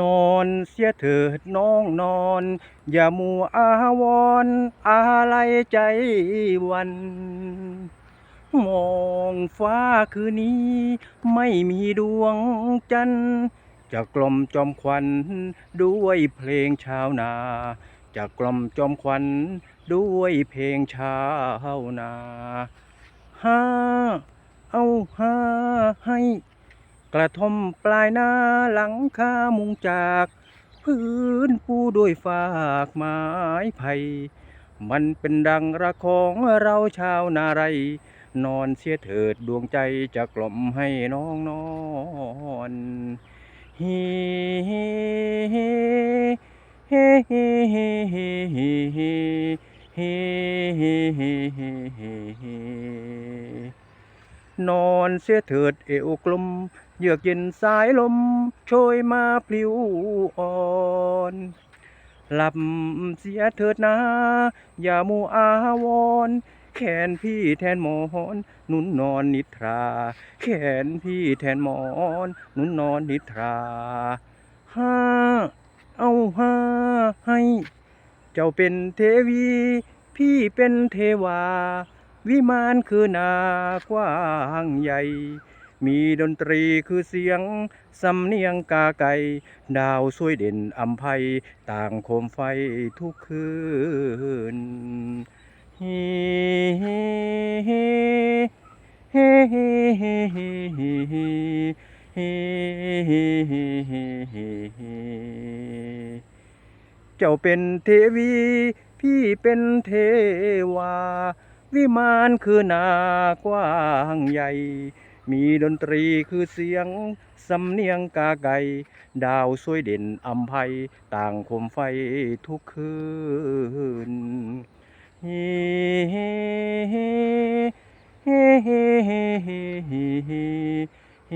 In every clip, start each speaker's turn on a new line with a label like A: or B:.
A: นอนเสียเถิดน้องนอน อย่ามัวอาวรณ์อะไรใจวัน มองฟ้าคืนนี้ ไม่มีดวงจันทร์จะกล่อมจอมควันด้วยเพลงชาวนาจะกล่อมจอมควันด้วยเพลงชาวนาห้าเอาห้าให้ กระท่อมปลายนาหลังคามุงจาก พื้นปูด้วยฝากไม้ไผ่มันเป็นดังระของเราชาวนาไร นอนเสียเถิดดวงใจจะกล่อมให้น้องนอนฮีเฮเฮเฮเฮเฮเฮเฮเฮเฮเฮเฮ นอนเสียเถิดเอวกลม เยือกเย็นสายลมโชยมาพลิ้วอ่อนหลับเสียเถิดนะ อย่ามัวอาวร แขนพี่แทนหมอนนุ่นนอนนิทรา แขนพี่แทนหมอนนุ่นนอนนิทราห้าเอาห้าให้ เจ้าเป็นเทวี พี่เป็นเทวา วิมานคือนากว้างใหญ่ มีดนตรีคือเสียง สำเนียงกาไก่ ดาวสวยเด่นอัมภัย ต่างโคมไฟทุกคืนเฮเฮเฮเฮเฮเฮเฮเฮเฮเฮเฮเจ้าเป็นเทวี พี่เป็นเทวา วิมานคือนากว้างใหญ่ มีดนตรีคือเสียง สำเนียงกาไก่ ดาวสวยเด่นอัมภัย ต่างโคมไฟทุกคืนเฮเฮเฮเฮเฮเฮเฮเฮเฮ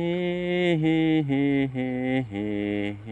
A: เฮเฮเฮเฮ